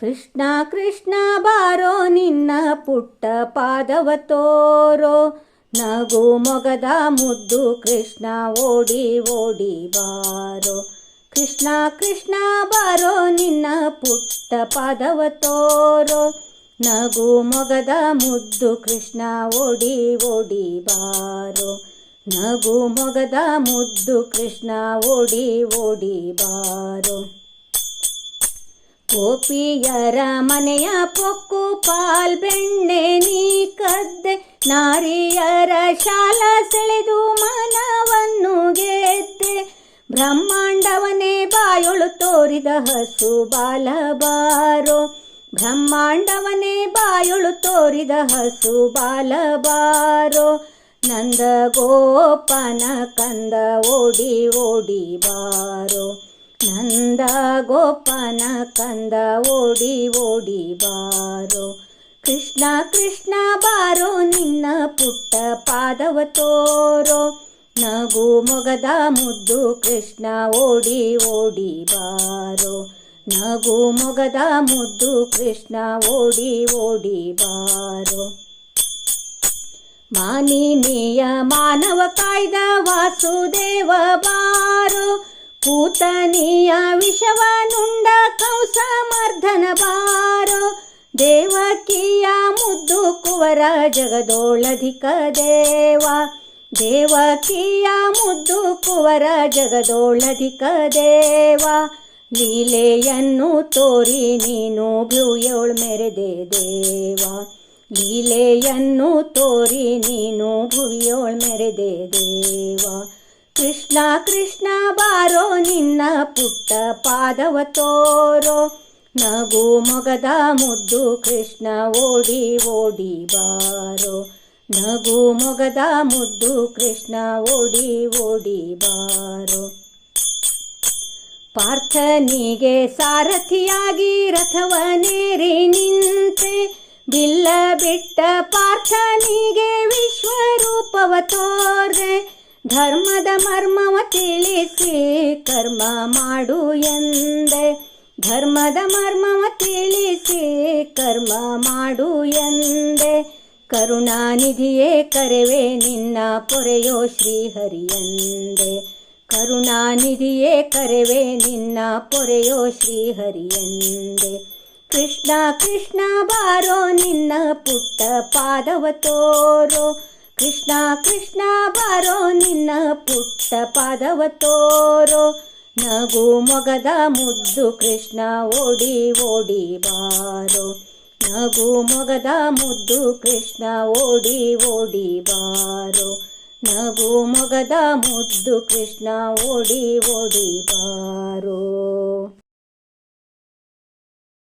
ಕೃಷ್ಣ ಕೃಷ್ಣ ಬಾರೋ ನಿನ್ನ ಪುಟ್ಟ ಪಾದವ ತೋರೋ. ನಗು ಮೊಗದ ಮುದ್ದು ಕೃಷ್ಣ ಓಡಿ ಓಡಿ ಬಾರೋ. ಕೃಷ್ಣ ಕೃಷ್ಣ ಬಾರೋ ನಿನ್ನ ಪುಟ್ಟ ಪಾದವ ತೋರೋ. ನಗು ಮೊಗದ ಮುದ್ದು ಕೃಷ್ಣ ಓಡಿ ಓಡಿ ಬಾರೋ. ನಗು ಮೊಗದ ಮುದ್ದು ಕೃಷ್ಣ ಓಡಿ ಓಡಿ ಬಾರೋ. ಗೋಪಿಯರ ಮನೆಯ ಪೊಕ್ಕು ಪಾಲ್ ಬೆಣ್ಣೆ ನೀ ಕದ್ದೆ. ನಾರಿಯರ ಶಾಲ ಸೆಳೆದು ಮನವನ್ನು ಗೆದ್ದೆ. ಬ್ರಹ್ಮಾಂಡವನೇ ಬಾಯೊಳು ತೋರಿದ ಹಸು ಬಾಲಬಾರೋ. ಬ್ರಹ್ಮಾಂಡವನೇ ಬಾಯೊಳು ತೋರಿದ ಹಸು ಬಾಲಬಾರೋ. ನಂದ ಗೋಪನ ಕಂದ ಓಡಿ ಓಡಿ ಬಾರೋ. ನಂದ ಗೋಪನ ಕಂದ ಓಡಿ ಓಡಿ ಬಾರೋ. ಕೃಷ್ಣ ಕೃಷ್ಣ ಬಾರೋ, ನಿನ್ನ ಪುಟ್ಟ ಪಾದವ ತೋರೋ. ನಗು ಮೊಗದ ಮುದ್ದು ಕೃಷ್ಣ ಓಡಿ ಓಡಿ ಬಾರೋ. ನಗು ಮೊಗದ ಮುದ್ದು ಕೃಷ್ಣ ಓಡಿ ಓಡಿ ಬಾರೋ. ಮಾನಿನಿಯ ಮಾನವ ಕಾಯ್ದ ವಾಸುದೇವ ಬಾರೋ. ಕೂತನಿಯ ವಿಷವ ನುಂಡ ಕಂಸಮರ್ಧನ ಬಾರೋ. ದೇವಕಿಯ ಮುದ್ದು ಕುವರ ಜಗದೋಳಧಿಕ ದೇವ ದೇವಕಿಯ ಮುದ್ದು ಕುವರ ಜಗದೋಳಧಿಕ ದೇವ ಲೀಲೆಯನ್ನು ತೋರಿ ನೀನು ಭೂಯೋಳ್ ಮೆರೆದೆ ದೇವ ಲೀಲೆಯನ್ನು ತೋರಿ ನೀನು ಭುವಿಯೋಳ್ ಮೆರೆದೆ ದೇವ ಕೃಷ್ಣ ಕೃಷ್ಣ ಬಾರೋ ನಿನ್ನ ಪುಟ್ಟ ಪಾದವ ತೋರೋ. ನಗು ಮೊಗದ ಮುದ್ದು ಕೃಷ್ಣ ಓಡಿ ಓಡಿ ಬಾರೋ. ನಗು ಮೊಗದ ಮುದ್ದು ಕೃಷ್ಣ ಓಡಿ ಓಡಿ ಬಾರೋ. ಪಾರ್ಥನಿಗೆ ಸಾರಥಿಯಾಗಿ ರಥವನೇರಿ ನಿಂತೆ. ಬಿಲ್ಲ ಬಿಟ್ಟ ಪಾರ್ಥನಿಗೆ ವಿಶ್ವರೂಪವ ತೋರೆ ಧರ್ಮದ ಮರ್ಮವ ತಿಳಿಸಿ ಕರ್ಮ ಮಾಡು ಎಂದೆ. ಧರ್ಮದ ಮರ್ಮವ ತಿಳಿಸಿ ಕರ್ಮ ಮಾಡು ಎಂದೆ. ಕರುಣಾನಿಧಿಯೇ ಕರೆವೆ ನಿನ್ನ ಪೊರೆಯೋ ಶ್ರೀಹರಿಯಂದೆ ಕರುಣಾನಿಧಿಯೇ ಕರೆವೆ ನಿನ್ನ ಪೊರೆಯೋ ಶ್ರೀಹರಿಯಂದೆ ಕೃಷ್ಣ ಕೃಷ್ಣ ಬಾರೋ ನಿನ್ನ ಪುಟ್ಟ ಪಾದವ ತೋರೋ. ಕೃಷ್ಣ ಕೃಷ್ಣ ಬಾರೋ ನಿನ್ನ ಪುಟ್ಟ ಪಾದವ ತೋರೋ. ನಗು ಮೊಗದ ಮುದ್ದು ಕೃಷ್ಣ ಓಡಿ ಓಡಿ ಬಾರೋ. ನಗು ಮೊಗದ ಮುದ್ದು ಕೃಷ್ಣ ಓಡಿ ಓಡಿ ಬಾರೋ. ನಗು ಮೊಗದ ಮುದ್ದು ಕೃಷ್ಣ ಓಡಿ ಓಡಿ ಬಾರೋ.